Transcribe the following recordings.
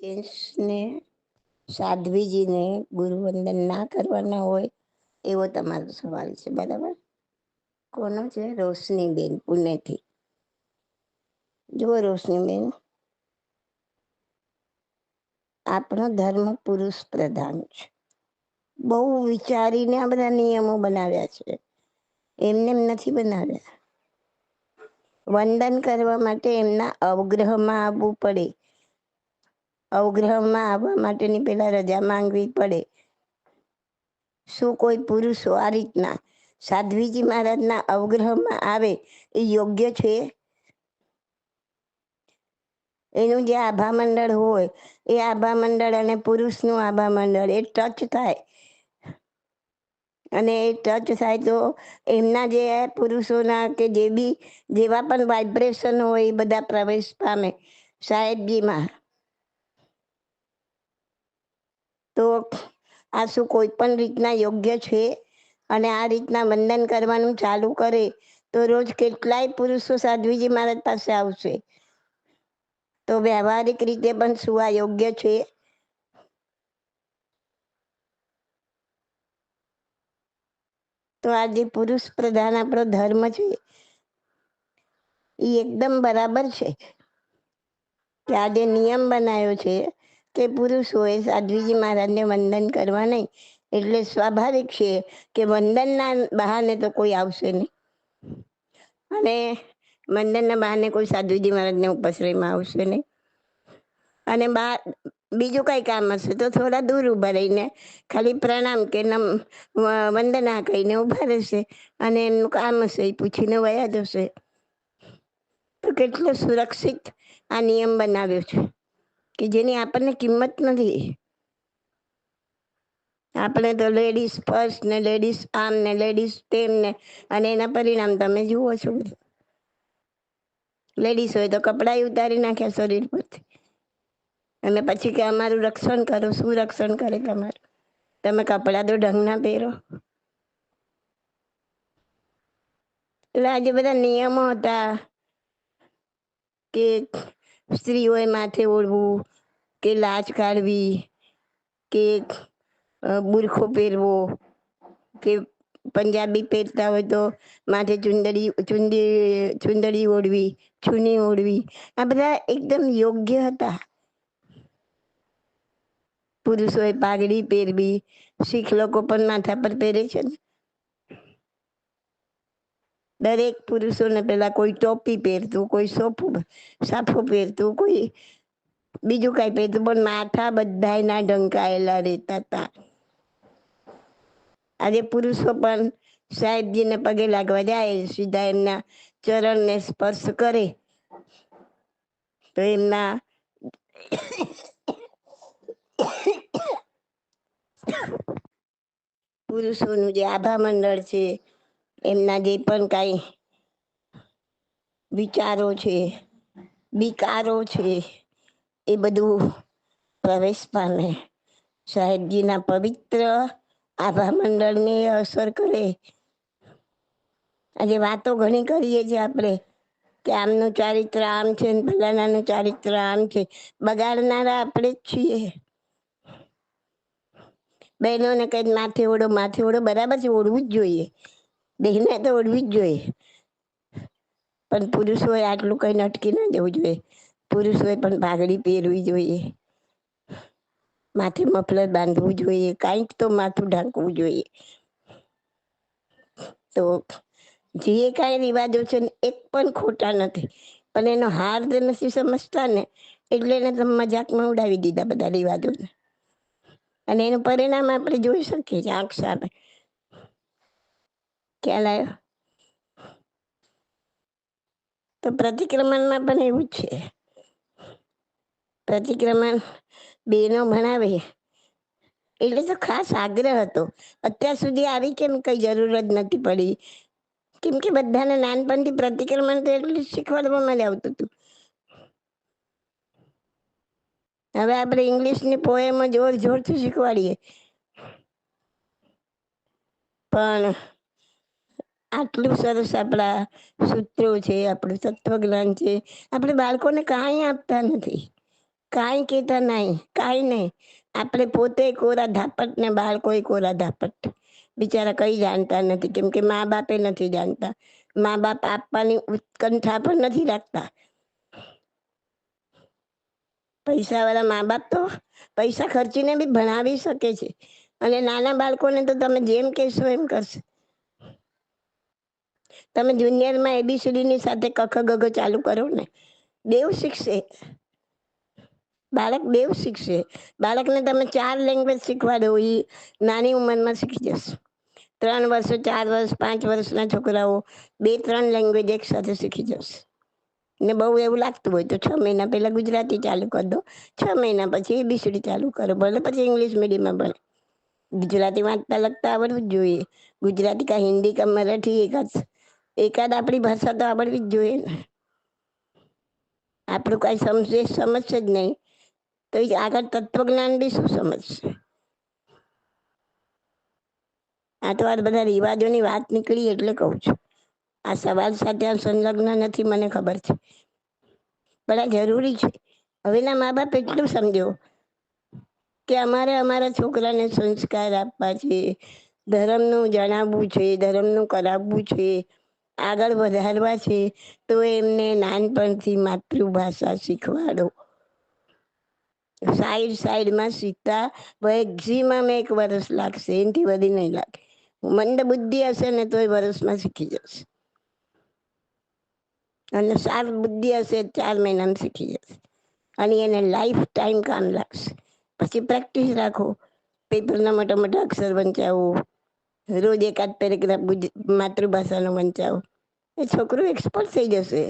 જેન્ટ્સને સાધ્વીજીને ગુરુવંદન ના કરવાના હોય એવો તમારો સવાલ છે, બરાબર? કોનો છે? રોશનીબેન, પુણેથી. જુઓ રોશનીબેન. આપણો ધર્મ પુરુષ પ્રધાન છે. બહુ વિચારીને આ બધા નિયમો બનાવ્યા છે. એમને એમ નથી બનાવ્યા. વંદન કરવા માટે એમના અવગ્રહમાં આવવું પડે. અવગ્રહમાં આવવા માટેની પહેલા રજા માંગવી પડે. શું કોઈ પુરુષો આ રીતના સાધ્વીજી મહારાજના અવગ્રહમાં આવે એ યોગ્ય છે? એનું જે આભા મંડળ હોય, એ આભા મંડળ અને પુરુષનું આભા મંડળ એ ટચ થાય. અને એ ટચ થાય તો એમના જે પુરુષોના કે જે બી જેવા પણ વાઇબ્રેશન હોય એ બધા પ્રવેશ પામે. સાહેબજીમાં તો આ શું કોઈ પણ રીતના યોગ્ય છે? અને આ રીતના વંદન કરવાનું ચાલુ કરે, તો રોજ કેટલાય પુરુષો સાધ્વીજી મહારાજ પાસે આવશે. તો વ્યવહારિક રીતે પણ શું આ યોગ્ય છે? તો આ જે પુરુષ પ્રધાન આપણો ધર્મ છે. એ એકદમ બરાબર છે. કે આ જે નિયમ બનાવ્યો છે કે પુરુષોએ સાધ્વીજી મહારાજને વંદન કરવા નહીં. એટલે સ્વાભાવિક છે કે વંદનના બહાને તો કોઈ આવશે નહીં. અને વંદનના બહાને કોઈ સાધુજી મહારાજને ઉપશ્રયમાં આવશે નહીં. અને બા, બીજું કઈ કામ હશે તો થોડા દૂર ઊભા રહીને ખાલી પ્રણામ કે નમ વંદના કહીને ઊભા રહેશે. અને એમનું કામ હશે એ પૂછીને વયા જશે. તો કેટલો સુરક્ષિત આ નિયમ બનાવ્યો છે. કે જેની આપણને કિંમત નથી. આપણે તો લેડીઝ ફર્સ્ટ ને લેડીઝ આમ ને લેડીઝ તેમ ને, અને એના પરિણામ તમે જુઓ છો. લેડીઝ હોય તો કપડાં ઉતારી નાખ્યા શરીર પરથી. અને પછી કે અમારું રક્ષણ કરો, શું રક્ષણ કરે તમારું? તમે કપડાં તો ઢંગના પહેરો. એટલે આજે બધા નિયમો હતા કે સ્ત્રીઓએ માથે ઓળવું કે લાજ કાઢવી, કે બુરખો પહેરવો, કે પંજાબી પહેરતા હોય તો માથે ચુંદડી, ચુંદી, ચુંદડી ઓઢવી ચૂની ઓઢવી, આ બધા એકદમ યોગ્ય હતા. પુરુષોએ પાઘડી પહેરવી, શીખ લોકો પણ માથા પર પહેરે છે ને. દરેક પુરુષોને પહેલા કોઈ ટોપી પહેરતું, કોઈ સોફું, સાફો પહેરતું, કોઈ બીજું કઈ પેતું પણ માથા બધા ના ઢંકાયેલા રહેતા હતા આજે પુરુષો પણ સાહેબજીને પગે લાગવા જાય, સીધા એમના ચરણને સ્પર્શ કરે. તો એમના પુરુષોનું જે આભા મંડળ છે, એમના જે પણ કાંઈ વિચારો છે, વિકારો છે એ બધું પ્રવેશ પામે. સાહેબજીના પવિત્ર આભા મંડળને અસર કરે. આજે વાતો ઘણી કરીએ છીએ આપણે કે આમનું ચારિત્ર આમ છે ને ચારિત્ર આમ છે. બગાડનારા આપણે જ છીએ. બહેનોને કઈ માથે ઓળો માથે ઓળો બરાબર છે ઓળવું જ જોઈએ. બહેને તો ઓળવી જ જોઈએ. પણ પુરુષોએ આટલું કંઈ નટકી ના જવું જોઈએ. પુરુષોએ પણ પાઘડી પહેરવી જોઈએ. માથે મફલર બાંધવું જોઈએ. કાંઈક તો માથું ઢાંકવું જોઈએ. તો જે કાંઈ રિવાજો છે ને, એક પણ ખોટા નથી. પણ એનો હાર નથી સમજતા ને, એટલે એને તમે મજાકમાં ઉડાવી દીધા બધા રિવાજોને. અને એનું પરિણામ આપણે જોઈ શકીએ છીએ આંખ સામે. ખ્યાલ આવ્યો તો પ્રતિક્રમણમાં પણ એવું જ છે. પ્રતિક્રમણ બેનો ભણાવે. એટલે તો ખાસ આગ્રહ હતો. અત્યાર સુધી આવી કેમ કઈ જરૂર જ નથી પડી. કેમ કે બધાને નાનપણથી પ્રતિક્રમણ તો એટલું શીખવાડવામાં જ આવતું હતું. હવે આપણે ઇંગ્લિશની પોએમ જોર જોરથી શીખવાડીએ. પણ આટલું સરસ આપણા સૂત્રો છે, આપણું તત્વજ્ઞાન છે. આપણે બાળકોને કાંઈ આપતા નથી. કાંઈ કહેતા નહીં, કાંઈ નહીં. આપણે પોતે કોરા ધાપટ ને બાળકોએ કોરા ધાપટ. બિચારા કઈ જાણતા નથી, કેમ કે મા બાપે નથી જાણતા. મા બાપ આપવાની ઉત્કંઠા પણ નથી રાખતા. પૈસા વાળા મા બાપ તો પૈસા ખર્ચીને બી ભણાવી શકે છે. અને નાના બાળકોને તો તમે જેમ કહેશો એમ કરશે. તમે જુનિયરમાં એબીસીડીની સાથે કખ ગગ ચાલુ કરો ને. દેવ શીખશે. બાળક બેવ શીખશે. બાળકને તમે ચાર લેંગ્વેજ શીખવાડો એ નાની ઉંમરમાં શીખી જશે. ત્રણ વર્ષ, ચાર વર્ષ, પાંચ વર્ષના છોકરાઓ બે, ત્રણ લેંગ્વેજ એક સાથે શીખી જશે. ને બહુ એવું લાગતું હોય તો છ મહિના પહેલાં ગુજરાતી ચાલુ કરી દો. છ મહિના પછી એબીસીડી ચાલુ કરો, ભલે પછી ઇંગ્લિશ મીડિયમમાં ભણે. ગુજરાતી વાંચતા લખતા આવડવું જ જોઈએ. ગુજરાતી કા હિન્દી કા મરાઠી એકાદ એકાદ આપણી ભાષા તો આવડવી જ જોઈએ ને. આપણું કાંઈ સમજે, સમજશે જ નહીં. તો આગળ તત્વજ્ઞાન બી શું સમજશે? આ તો આ બધા રિવાજોની વાત નીકળી એટલે કહું છું. આ સવાલ સાથે આ સંલગ્ન નથી, મને ખબર છે. પણ આ જરૂરી છે. હવેના મા બાપ એટલું સમજો કે અમારે અમારા છોકરાને સંસ્કાર આપવા છે, ધર્મનું જણાવવું છે, ધર્મનું કરાવવું છે, આગળ વધારવા છે, તો એમને નાનપણથી માતૃભાષા શીખવાડો. સાઈડ સાઈડમાં શીખતા મેં એક વર્ષ લાગશે, એનાથી વધી નહીં લાગે. મંદ બુદ્ધિ હશે ને તો એ વર્ષમાં શીખી જશે અને સાર બુદ્ધિ હશે ચાર મહિનામાં શીખી જશે અને એને લાઈફ ટાઈમ કામ લાગશે. પછી પ્રેક્ટિસ રાખો. પેપરના મોટા મોટા અક્ષર વંચાવો. રોજ એકાદ પેરેગ્રાફ માતૃભાષાનો વંચાવો. એ છોકરું એક્સપર્ટ થઈ જશે.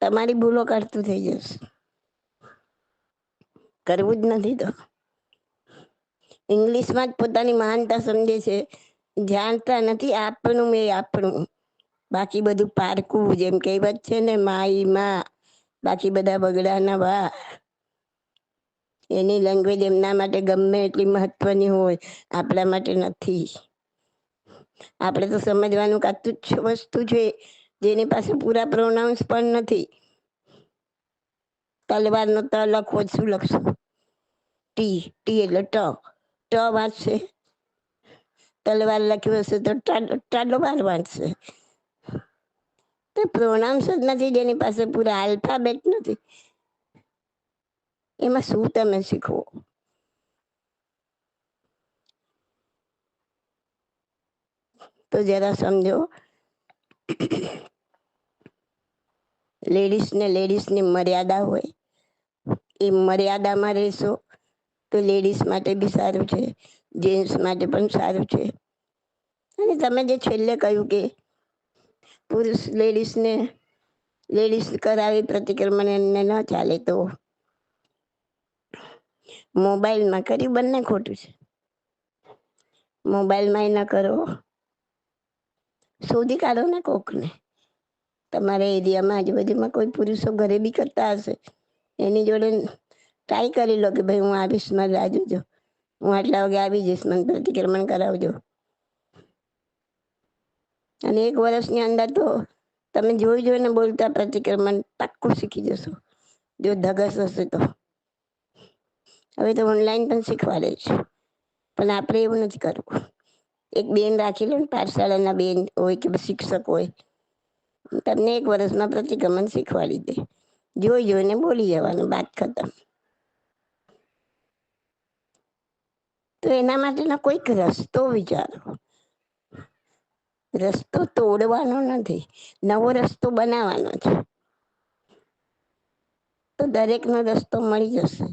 તમારી ભૂલો કાઢતું થઈ જશે. કરવું જ નથી તો. ઇંગ્લિશમાં જ પોતાની મહાનતા સમજે છે. જાણતા નથી, આપણું મેં આપણું. બાકી બધું પારકું જેમ કહેવત છે ને, માઈ માં. બાકી બધા બગડાના વા એની લેંગ્વેજ એમના માટે ગમે એટલી મહત્વની હોય, આપણા માટે નથી. આપણે તો સમજવાનું જ વસ્તુ છે, જેની પાસે પૂરા પ્રોનાઉન્સ પણ નથી. તલવારનો ત લખવો શું લખશો? ટી ટી એટલે ટ. ટ વાંચશે. તલવાર લખ્યું હશે તો ટાડો બાર વાંચશે. તો પ્રોનાઉન્સ જ નથી જેની પાસે પૂરા આલ્ફાબેટ નથી. એમાં શું તમે શીખવો? તો જરા સમજો. લેડીઝ ને લેડીઝની મર્યાદા હોય, એ મર્યાદામાં રહેશો તો લેડીઝ માટે બી સારું છે, જેન્ટ્સ માટે પણ સારું છે. અને તમે જે છેલ્લે કહ્યું કે પુરુષ લેડીઝને, લેડીઝ કરાવી પ્રતિક્રમણ એમને ન ચાલે તો મોબાઈલમાં કર્યું બંને ખોટું છે. મોબાઈલમાં ન કરો. શોધી કાઢો ને કોકને. તમારા એરિયામાં આજુબાજુમાં કોઈ પુરુષો ઘરે બી કરતા હશે? એની જોડે ટ્રાય કરી લો કે ભાઈ હું આવીશ મારે રાહ જો હું આટલા વાગે આવી જઈશ, મને પ્રતિક્રમણ કરાવજો. અને એક વર્ષની અંદર તો તમે જોઈ જોઈને બોલતા પ્રતિક્રમણ પાક્કું શીખી જશો. જો ધગસ હશે તો. હવે તો ઓનલાઈન પણ શીખવાડે છે. પણ આપણે એવું નથી કરવું. એક બેન રાખી લો ને, પાઠશાળાના બેન હોય કે શિક્ષક હોય તમને એક વર્ષમાં પ્રતિક્રમણ શીખવાડી દે. જોઈ જોઈને બોલી જવાનું, વાત ખતમ. તો એના માટેનો કોઈક રસ્તો વિચારો. રસ્તો તોડવાનો નથી, નવો રસ્તો બનાવવાનો છે. તો દરેકનો રસ્તો મળી જશે.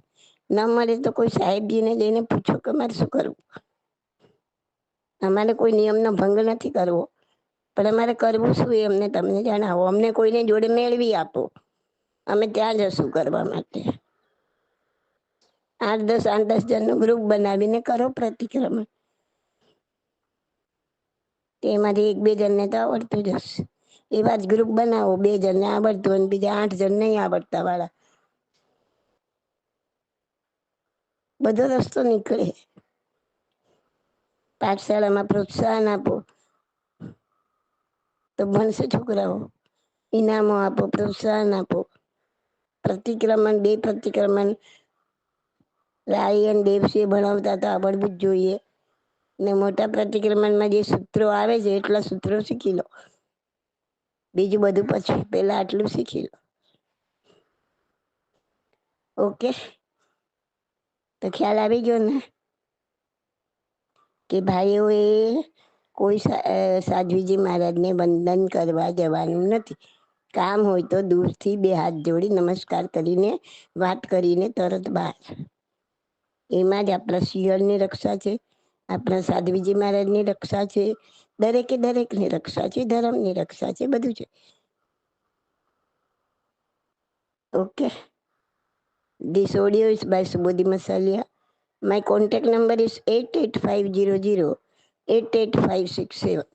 ન મળે તો કોઈ સાહેબજીને જઈને પૂછો કે મારે શું કરવું? અમારે કોઈ નિયમનો ભંગ નથી કરવો. પણ અમારે કરવું શું અમને તમને જણાવો. અમને કોઈને જોડે મેળવી આપો. અમે ત્યાં જશું કરવા માટે. આઠ દસ આઠ દસ જણનું ગ્રુપ બનાવીને કરો પ્રતિક્રમણ. તેમાંથી એક, બે જણને તો આવડતું જ હશે. એવા જ ગ્રુપ બનાવો. બે જણને આવડતું અને બીજા આઠ જણ નહીં આવડતા વાળા. બધો રસ્તો નીકળે. પાઠશાળામાં પ્રોત્સાહન આપો. તો ભણશે છોકરાઓ. ઇનામો આપો, પ્રોત્સાહન આપો. પ્રતિક્રમણ, બે પ્રતિક્રમણ. રાય અને દેવસિંહ ભણાવતા તો આવડવું જ જોઈએ. ને મોટા પ્રતિક્રમણમાં જે સૂત્રો આવે છે, એટલા સૂત્રો શીખી લો. બીજું બધું પછી પેલા આટલું શીખી લો. ઓકે? તો ખ્યાલ આવી ગયો ને? કે ભાઈઓએ કોઈ સાધ્વીજી મહારાજને વંદન કરવા જવાનું નથી. કામ હોય તો દૂરથી બે હાથ જોડી નમસ્કાર કરીને વાત કરીને તરત બહાર. એમાં જ આપણા શિયળની રક્ષા છે, આપણા સાધ્વીજી મહારાજની રક્ષા છે, દરેકે દરેકની રક્ષા છે, ધર્મની રક્ષા છે, બધું છે. Okay. This audio is by Subodhi Masaliya my contact number is eight eight five zero My eight eight five six seven.